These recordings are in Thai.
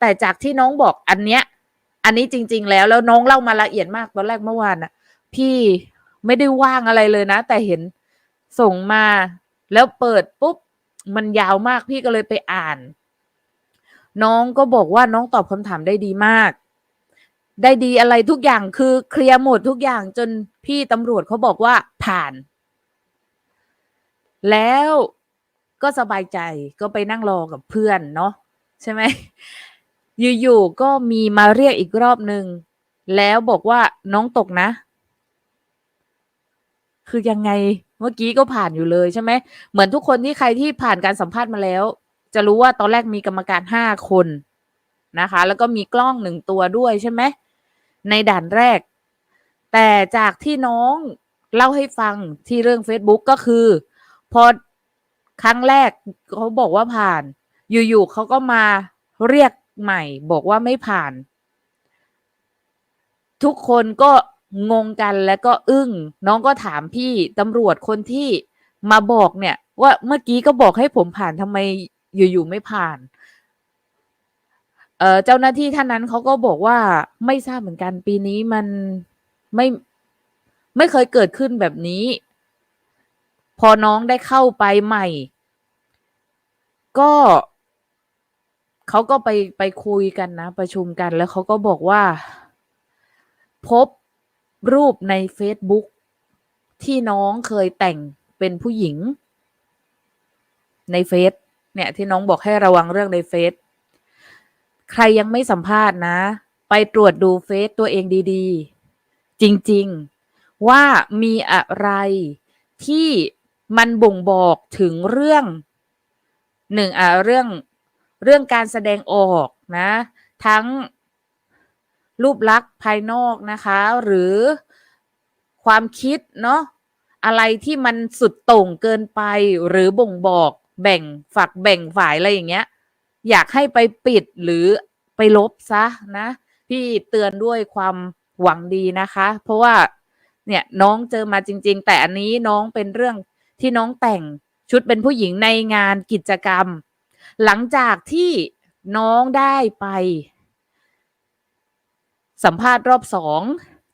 แต่จากที่น้องบอกอันเนี้ย อันนี้จริง ๆ แล้วแล้วน้องเล่ามาละเอียดมากตอนแรกเมื่อวานน่ะ พี่ไม่ได้ว่างอะไรเลยนะ แต่เห็นส่งมาแล้วเปิดปุ๊บ มันยาวมากพี่ก็เลยไปอ่าน น้องก็บอกว่าน้องตอบคำถามได้ดีมาก ได้ดีอะไรทุกอย่างคือเคลียร์หมดทุกอย่างจนพี่ตำรวจเขาบอกว่าผ่าน แล้วก็สบายใจก็ไปนั่งรอกับเพื่อนเนาะใช่ไหม อยู่ๆก็มีมาเรียกอีกรอบหนึ่งแล้วบอกว่าน้องตกนะ คือยังไงเมื่อกี้ก็ผ่านอยู่เลยใช่ไหมเหมือนทุกคนที่ใครที่ผ่านการสัมภาษณ์มาแล้ว จะรู้ว่าตอนแรกมีกรรมการห้าคนนะคะ แล้วก็มีกล้องหนึ่งตัวด้วยใช่ไหมในด่านแรก แต่จากที่น้องเล่าให้ฟังที่เรื่อง Facebook ก็คือ พอครั้งแรกเขาบอกว่าผ่าน อยู่ๆเขาก็มาเรียก ใหม่ บอกว่าไม่ผ่าน ทุกคนก็งงกันแล้วก็อึ้ง น้องก็ถามพี่ตำรวจคนที่มาบอกเนี่ย ว่าเมื่อกี้ก็บอกให้ผมผ่านทำไมอยู่ๆไม่ผ่านเออเจ้าหน้าที่ท่านนั้นเขาก็บอกว่าไม่ทราบเหมือนกันปีนี้มันไม่ไม่เคยเกิดขึ้นแบบนี้ พอน้องได้เข้าไปใหม่ ก็ เขาก็ไปไปคุยกันนะ ประชุมกันแล้วเขาก็บอกว่า พบรูปใน Facebook ที่น้องเคยแต่งเป็นผู้หญิง ในเฟซเนี่ย ที่น้องบอกให้ระวังเรื่องในเฟซใครยังไม่สัมภาษณ์นะ ไปตรวจดูเฟซตัวเองดีๆ จริงๆ ว่ามีอะไรที่มันบ่งบอกถึงเรื่องหนึ่งอะเรื่อง เรื่องการแสดงออกนะ ทั้งรูปลักษณ์ภายนอกนะคะ หรือความคิดเนาะอะไรที่มันสุดโต่งเกินไปหรือบ่งบอกแบ่งฝักแบ่งฝ่ายอะไรอย่างเงี้ย อยากให้ไปปิดหรือไปลบซะนะ พี่เตือนด้วยความหวังดีนะคะ เพราะว่าเนี่ยน้องเจอมาจริง ๆ แต่อันนี้น้องเป็นเรื่องที่น้องแต่งชุดเป็นผู้หญิงในงานกิจกรรม หลังจากที่น้องได้ไป สัมภาษณ์รอบสอง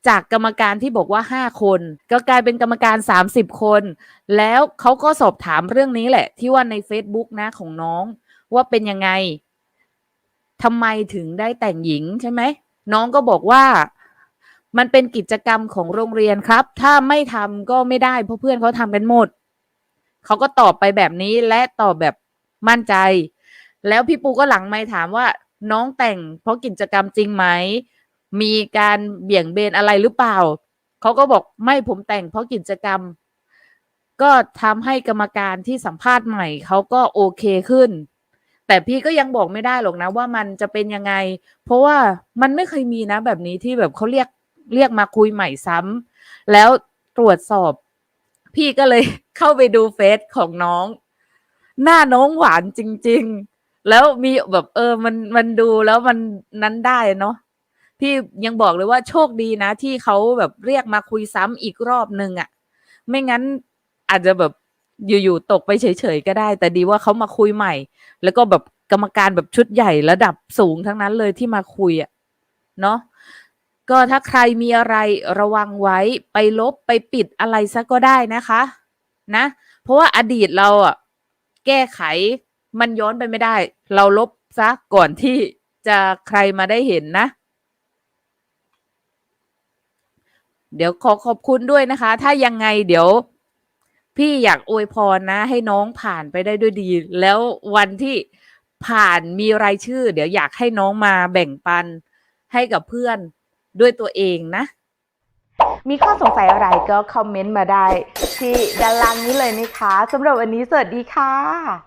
จากกรรมการที่บอกว่าห้าคน ก็กลายเป็นกรรมการสามสิบคน แล้วเขาก็สอบถามเรื่องนี้แหละ ที่ว่าใน Facebook นะของน้อง ว่าเป็นยังไงทำไมถึงได้แต่งหญิงใช่ไหม น้องก็บอกว่ามันเป็นกิจกรรมของโรงเรียนครับ ถ้าไม่ทำก็ไม่ได้ เพราะเพื่อนเขาทำกันหมด เขาก็ตอบไปแบบนี้และตอบแบบมั่นใจ แล้วพี่ปูก็หลังไม่ถามว่าน้องแต่งเพราะกิจกรรมจริงไหม มีการเบี่ยงเบนอะไรหรือเปล่า เขาก็บอกไม่ผมแต่งเพราะกิจกรรม ก็ทำให้กรรมการที่สัมภาษณ์ใหม่เขาก็โอเคขึ้น แต่พี่ก็ยังบอกไม่ได้หรอกนะว่ามันจะเป็นยังไง เพราะว่ามันไม่เคยมีนะแบบนี้ที่แบบเขาเรียกเรียกมาคุยใหม่ซ้ำแล้วตรวจสอบ พี่ก็เลยเข้าไปดูเฟซของน้อง หน้าน้องหวานจริง ๆ แล้วมีแบบเออมันมันดูแล้วมันนั้นได้เนาะพี่ยังบอกเลยว่าโชคดีนะ ที่เขาแบบเรียกมาคุยซ้ำอีกรอบนึงอะ่ะ ไม่งั้นอาจจะแบบอยู่ๆตกไปเฉยๆก็ได้ แต่ดีว่าเขามาคุยใหม่ แล้วก็แบบกรรมการแบบชุดใหญ่ระดับสูงทั้งนั้นเลยที่มาคุยอะ่ะเนาะก็ถ้าใครมีอะไรระวังไว้ไปลบไปปิดอะไรซะก็ได้นะคะ นะ เพราะว่าอดีตเราอะแก้ไข มันย้อนไปไม่ได้ เราลบซะก่อนที่จะใครมาได้เห็นนะ เดี๋ยวขอขอบคุณด้วยนะคะ ถ้ายังไงเดี๋ยวพี่อยากอวยพรนะ ให้น้องผ่านไปได้ด้วยดี แล้ววันที่ผ่านมีรายชื่อ เดี๋ยวอยากให้น้องมาแบ่งปันให้กับเพื่อนด้วยตัวเองนะ มีข้อสงสัยอะไรก็คอมเมนต์มาได้ ที่ด้านล่างนี้เลยนะคะสำหรับวันนี้สวัสดีค่ะ